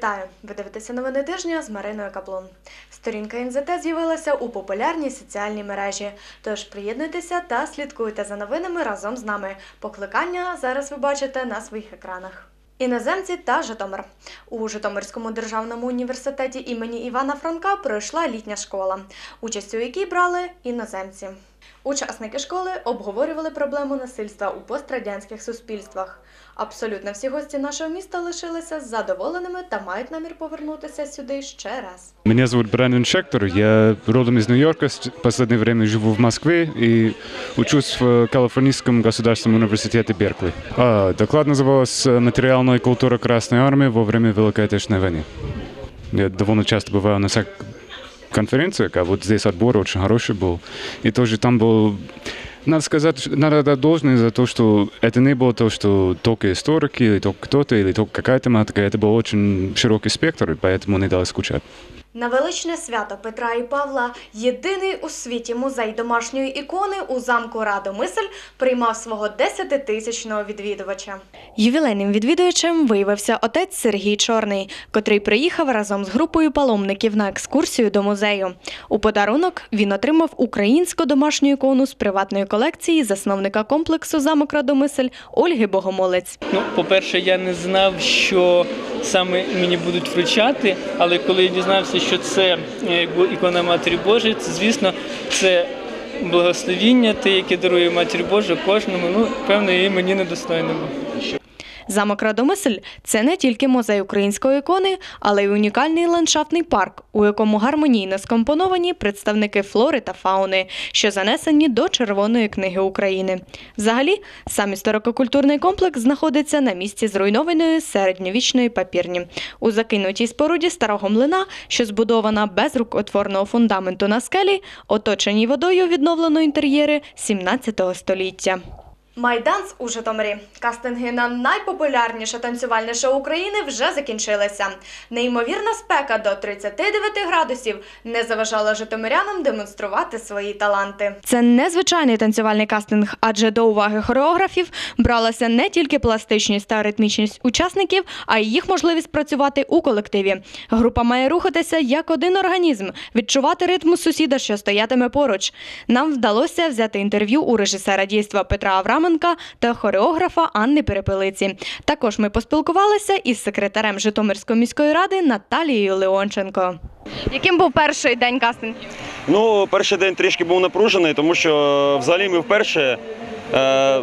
Вітаю! Ви дивитеся новини тижня з Мариною Каплун. Сторінка НЗТ з'явилася у популярній соціальній мережі. Тож приєднуйтеся та слідкуйте за новинами разом з нами. Покликання зараз ви бачите на своїх екранах. Іноземці та Житомир у Житомирському державному університеті імені Івана Франка пройшла літня школа, участь у якій брали іноземці. Учасники школи обговорювали проблему насильства у пострадянських суспільствах. Абсолютно всі гості нашого міста лишилися задоволеними та мають намір повернутися сюди ще раз. Меня зовут Брайан Шектор, я родом из Нью-Йорка, с- в последнее время живу в Москве и учусь в Калифорнийском государственном университете Беркли. А, доклад назывался «Материальная культура Красной Армии во время Великой Отечественной войны». Я довольно часто бываю на всяких конференциях, а вот здесь отбор очень хороший был. И тоже там был надо сказать, что- надо отдать должное за то, что это не было то, что только историки, или только кто-то, или только какая тематика. Это был очень широкий спектр, и поэтому не дало скучать. На величне свято Петра і Павла єдиний у світі музей домашньої ікони у замку Радомисль приймав свого 10-тисячного відвідувача. Ювілейним відвідувачем виявився отець Сергій Чорний, котрий приїхав разом з групою паломників на екскурсію до музею. У подарунок він отримав українську домашню ікону з приватної колекції засновника комплексу замок Радомисль Ольги Богомолець. Ну, по-перше, я не знав, що саме мені будуть вручати, але коли я дізнався, що це е, ікона Матері Божої, це звісно це благословіння, те, яке дарує Матір Божа кожному. Ну, певно, і мені недостойному. Замок Радомисль це не тільки музей української ікони, але й унікальний ландшафтний парк, у якому гармонійно скомпоновані представники флори та фауни, що занесені до Червоної книги України. Взагалі, сам історико-культурний комплекс знаходиться на місці зруйнованої середньовічної папірні. У закинутій споруді старого млина, що збудована без рукотворного фундаменту на скелі, оточеній водою відновлено інтер'єри 17 століття. Майданс у Житомирі. Кастинги на найпопулярніше танцювальне шоу України вже закінчилися. Неймовірна спека до 39 градусів не заважала житомирянам демонструвати свої таланти. Це незвичайний танцювальний кастинг, адже до уваги хореографів бралася не тільки пластичність та ритмічність учасників, а й їх можливість працювати у колективі. Група має рухатися як один організм, відчувати ритм сусіда, що стоятиме поруч. Нам вдалося взяти інтерв'ю у режисера дійства Петра Авраменка та хореографа Анни Перепелиці. Також ми поспілкувалися із секретарем Житомирської міської ради Наталією Леонченко. Яким був перший день кастингів? Ну, перший день трішки був напружений, тому що е, взагалі ми вперше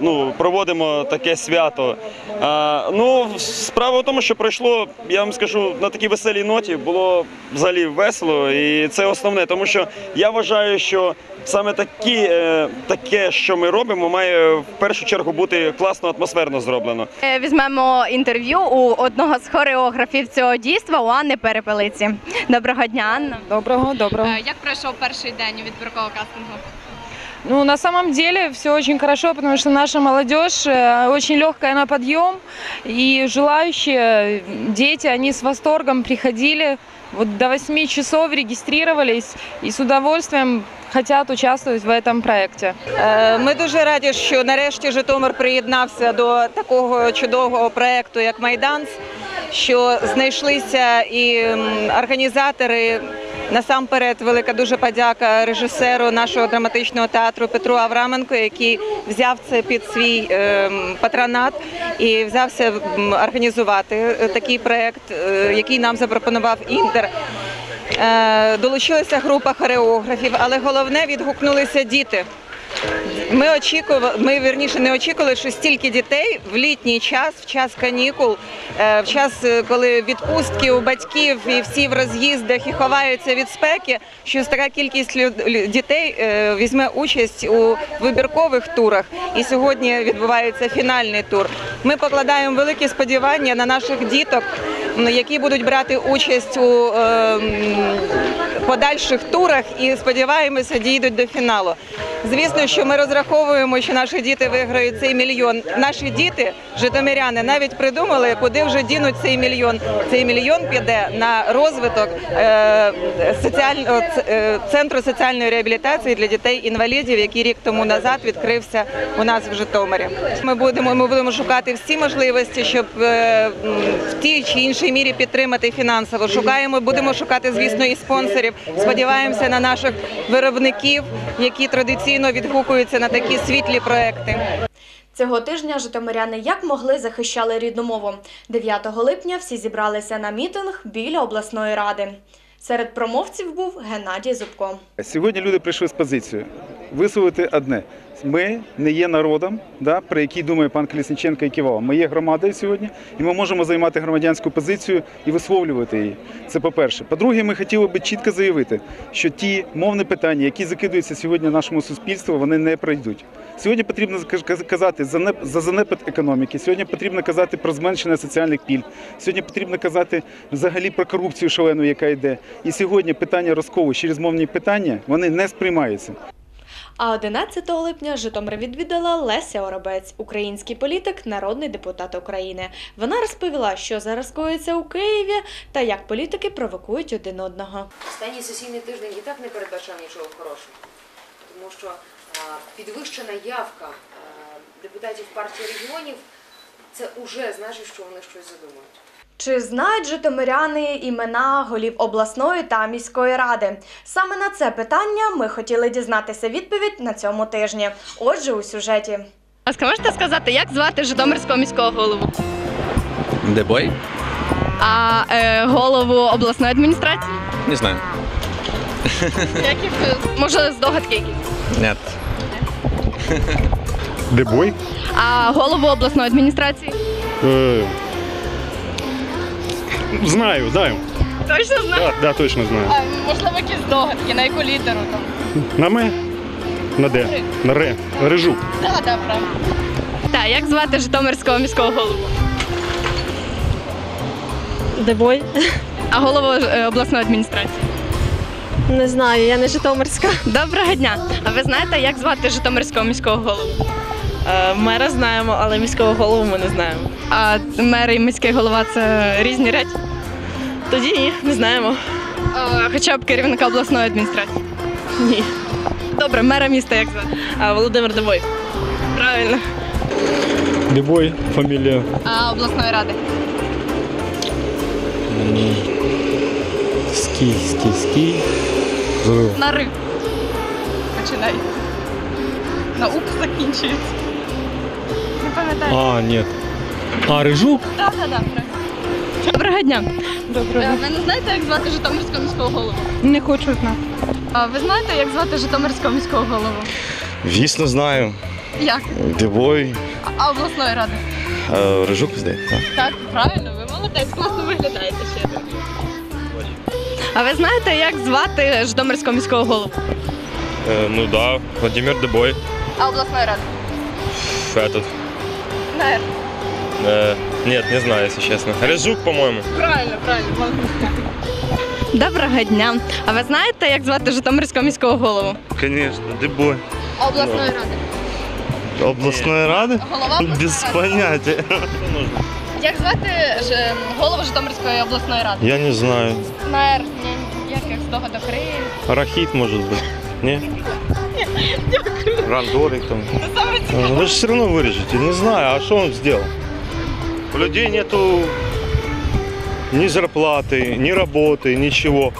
ну, проводимо таке свято. Е, ну, справа в тому, що пройшло, я вам скажу, на такій веселій ноті було взагалі весело, і це основне, тому що я вважаю, що саме такі, е, таке, що ми робимо, має в першу чергу бути класно атмосферно зроблено. Е, Візьмемо інтерв'ю у одного з хореографів цього дійства у Анни Перепелиці. Доброго дня, Анна. Доброго, доброго. Е, Як пройшов перший день відбіркового кастингу? Ну, на самом деле все очень хорошо, потому что наша молодежь э, очень легкая на подъем, и желающие дети, они с восторгом приходили, вот до 8 часов регистрировались и с удовольствием хотят участвовать в этом проекте. Е, Ми дуже раді, що нарешті Житомир приєднався до такого чудового проекту, як Майданс, що знайшлися і м, організатори. Насамперед, велика дуже подяка режисеру нашого драматичного театру Петру Авраменко, який взяв це під свій ем, патронат і взявся організувати е, такий проект, е, який нам запропонував Інтер. Е, Долучилася група хореографів, але головне відгукнулися діти. Ми очікували, ми вірніше не очікували, що стільки дітей в літній час, в час канікул, е, в час, е, коли відпустки у батьків і всі в роз'їздах і ховаються від спеки, що така кількість дітей е, візьме участь у вибіркових турах. І сьогодні відбувається фінальний тур. Ми покладаємо великі сподівання на наших діток, які будуть брати участь у е, подальших турах і сподіваємося, дійдуть до фіналу. Звісно, що ми розраховуємо, що наші діти виграють цей мільйон. Наші діти, житомиряни, навіть придумали, куди вже дінуть цей мільйон. Цей мільйон піде на розвиток е, соціального е, центру соціальної реабілітації для дітей-інвалідів, який рік тому назад відкрився у нас в Житомирі. Ми будемо ми будемо шукати всі можливості, щоб е, в тій чи іншій мірі підтримати фінансово. Шукаємо, будемо шукати, звісно, і спонсорів. Сподіваємося на наших виробників, які традиційно відгукуються на такі світлі проекти. Цього тижня житомиряни як могли захищали рідну мову. 9 липня всі зібралися на мітинг біля обласної ради. Серед промовців був Геннадій Зубко. Сьогодні люди прийшли з позицією висловити одне: ми не є народом, да, про який думає пан Колісниченко і Ківала. Ми є громадою сьогодні, і ми можемо займати громадянську позицію і висловлювати її. Це по-перше. По-друге, ми хотіли би чітко заявити, що ті мовні питання, які закидуються сьогодні нашому суспільству, вони не пройдуть. Сьогодні потрібно каз- казати за за занепад економіки. Сьогодні потрібно казати про зменшення соціальних пільг. Сьогодні потрібно казати взагалі про корупцію шалену, яка йде. І сьогодні питання розколу через мовні питання вони не сприймаються. А 11 липня Житомир відвідала Леся Оробець, український політик, народний депутат України. Вона розповіла, що зараз коїться у Києві та як політики провокують один одного. Останній сесійний тиждень і так не передбачав нічого хорошого, тому що підвищена явка депутатів партії регіонів це вже значить, що вони щось задумують. Чи знають житомиряни імена голів обласної та міської ради? Саме на це питання ми хотіли дізнатися відповідь на цьому тижні. Отже, у сюжеті. А можете сказати, як звати Житомирського міського голову? Дебой? А е, голову обласної адміністрації? Не знаю. Яких може здогадки якісь? Нет. Дебой? А голову обласної адміністрації? Знаю, знаю. Точно знаю. Да, да, точно знаю. А, можливо, якісь здогадки, на яку літеру там? На ме? На де? На ре. Режук. Так, так, правильно. Так, як звати Житомирського міського голову? Дебой? А голову е, обласної адміністрації? Не знаю, я не Житомирська. Доброго дня. А ви знаєте, як звати Житомирського міського голову? Е, Мера знаємо, але міського голову ми не знаємо. А мер і міський голова це різні речі? Тоді ні, не знаємо. А, хоча б керівника обласної адміністрації. Ні. Добре, мера міста як звати? А Володимир Дебой. Правильно. Дебой, фамілія. А обласної ради? Ский, ский, ский. На ри. Починай. На ук закінчується. Не пам'ятаю. А, ні. А, Режук? Так, так, так. Доброго дня. Доброго. Е, Ви не знаєте, як звати Житомирського міського голову? Не хочу знати. А ви знаєте, як звати Житомирського міського голову? Звісно, знаю. Як? Дебой. А обласної ради? Режук здається. Так, правильно, ви молодець, класно виглядаєте ще. А ви знаєте, як звати Житомирського міського голову? ну да, Владимир Дебой. А обласної ради? Этот. Наверно. Э, нет, не знаю, если честно. Режук, по-моему. Правильно, правильно, Доброго дня. А ви знаєте, як звати Житомирського міського голову? Конечно, Дебой. А обласної ради? Областной рады? Голова Без понятия. Як звати ж, голову Житомирської обласної ради? Я не знаю. Наер, ні, яких здогадок Риї. Рахит, может быть. Не? Рандорик там. Ну, Вы же все равно вырежете. Не знаю, а что он сделал? У людей нету ни зарплаты, ни работы, ничего.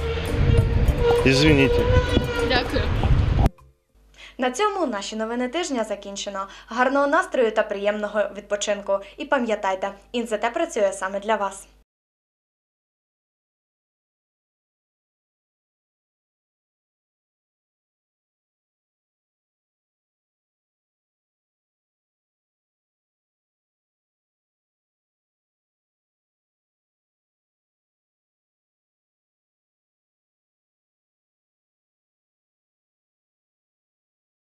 Извините. Дякую. На цьому наші новини тижня закінчено. Гарного настрою та приємного відпочинку. І пам'ятайте, інзете працює саме для вас.